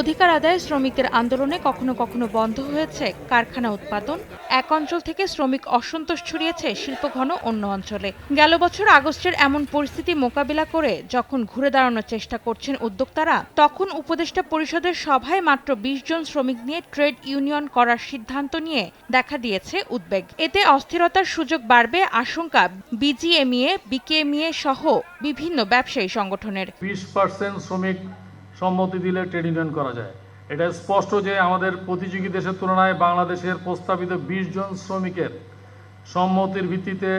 অধিকার আদায়ে শ্রমিকদের আন্দোলনে কখনো কখনো বন্ধ হয়েছে কারখানা উৎপাদন। এক অঞ্চল থেকে শ্রমিক অসন্তোষ ছড়িয়েছে শিল্পঘন অন্য অঞ্চলে। গেল বছর আগস্টের এমন পরিস্থিতি মোকাবিলা করে যখন ঘুরে দাঁড়ানোর চেষ্টা করছেন উদ্যোক্তারা, তখন উপদেষ্টা পরিষদের সভায় মাত্র বিশ জন শ্রমিক নিয়ে ট্রেড ইউনিয়ন করার সিদ্ধান্ত নিয়ে দেখা দিয়েছে উদ্বেগ। এতে অস্থিরতার সুযোগ বাড়বে আশঙ্কা বিজিএমইএ, বিকেএমইএ সহ বিভিন্ন ব্যবসায়ী সংগঠনের। বিশ পার্সেন্ট শ্রমিক সম্মতি দিলে ট্রেড ইউনিয়ন করা যায়। এটা স্পষ্ট যে আমাদের প্রতিযোগী দেশের তুলনায় বাংলাদেশের প্রস্তাবিত বিশ জন শ্রমিকের সম্মতির ভিত্তিতে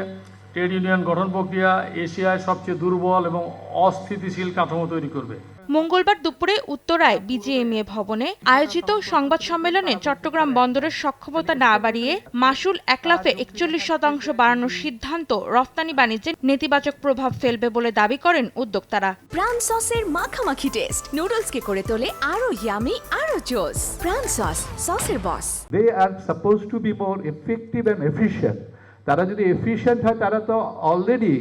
ট্রেড ইউনিয়ন গঠন প্রক্রিয়া এশিয়ায় সবচেয়ে দুর্বল এবং অস্থিতিশীল কাঠামো তৈরি করবে। মঙ্গলবার দুপুরে উত্তরায় বিজিএমইএ ভবনে আয়োজিত সংবাদ সম্মেলনে চট্টগ্রাম বন্দরের সক্ষমতা না বাড়িয়ে মাসুল একলাফে একচল্লিশ শতাংশ বাড়ানোর সিদ্ধান্ত রফতানি বাণিজ্যে নেতিবাচক প্রভাব ফেলবে বলে দাবি করেন উদ্যোক্তারা। প্রাণ সসের মাখামাখি টেস্ট নুডলসকে করে তোলে আরও ইয়ামি আরও জোস। প্রাণ সস সসের বস। They are supposed to be more effective and efficient তারা যদি এফিশিয়েন্ট হয়, তারা তো অলরেডি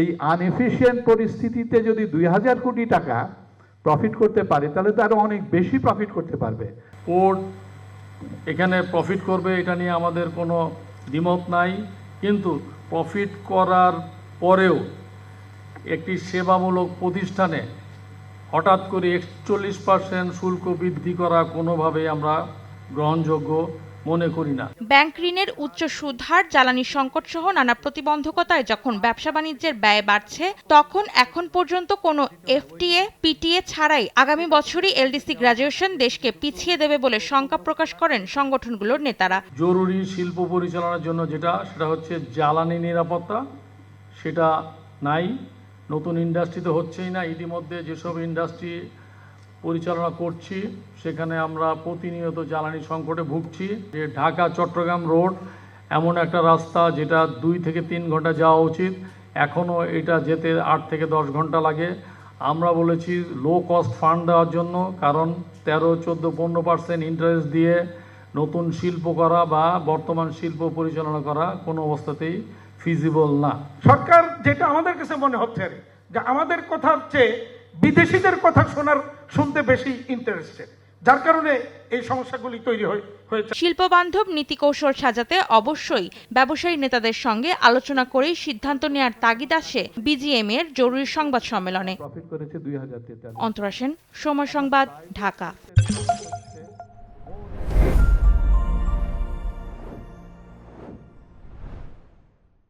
এই আনএফিশিয়েন্ট পরিস্থিতিতে যদি দুই হাজার কোটি টাকা প্রফিট করতে পারে, তাহলে তো আরও অনেক বেশি প্রফিট করতে পারবে। পোর্ট এখানে প্রফিট করবে, এটা নিয়ে আমাদের কোনো দ্বিমত নাই। কিন্তু প্রফিট করার পরেও একটি সেবামূলক প্রতিষ্ঠানে হঠাৎ করে একচল্লিশ পার্সেন্ট শুল্ক বৃদ্ধি করা কোনোভাবেই আমরা গ্রহণযোগ্য মনে করি না। ব্যাংক ঋণের উচ্চ সুদহার জ্বালানি সংকট সহ নানা প্রতিবন্ধকতায় যখন ব্যবসা বাণিজ্যের ব্যয় বাড়ছে তখন এখন পর্যন্ত কোনো এফটিএ পিটিএ ছাড়াই আগামী বছরই এলডিসি গ্রাজুয়েশন দেশকে পিছিয়ে দেবে বলে শঙ্কা প্রকাশ করেন সংগঠনগুলোর নেতারা। জরুরি শিল্প পরিচালনার জন্য যেটা সেটা হচ্ছে জ্বালানি নিরাপত্তা। সেটা নাই নতুন ইন্ডাস্ট্রি তো হচ্ছেই না। ইতিমধ্যে যেসব ইন্ডাস্ট্রি পরিচালনা করছি। সেখানে আমরা প্রতিনিয়ত জ্বালানি সংকটে ভুগছি। যে ঢাকা, চট্টগ্রাম রোড, এমন একটা রাস্তা যেটা দুই থেকে তিন ঘণ্টা যাওয়া উচিত। এখনও এটা যেতে আট থেকে দশ ঘণ্টা লাগে। আমরা বলেছি লো কস্ট ফান্ড দেওয়ার জন্য, কারণ তেরো, চোদ্দ, পনেরো পার্সেন্ট ইন্টারেস্ট দিয়ে নতুন শিল্প করা বা বর্তমান শিল্প পরিচালনা করা কোনো অবস্থাতেই ফিজিবল না। সরকার যেটা আমাদের কাছে মনে হচ্ছে যে আমাদের কথার চেয়ে বিদেশিদের কথা শোনার শুনতে বেশি ইন্টারেস্টেড যার কারণে এই সমস্যাগুলি তৈরি হয়ে- হয়েছে। শিল্পবান্ধব নীতিকৌশল সাজাতে অবশ্যই ব্যবসায়ী নেতাদের সঙ্গে আলোচনা করে সিদ্ধান্ত নেয়ার তাগিদ আসে বিজিএম এর জরুরি সংবাদ সম্মেলনে। প্রফিট করেছে দুই হাজার তেতাল্লিশ। অন্তরা সেন সময় সংবাদ ঢাকা।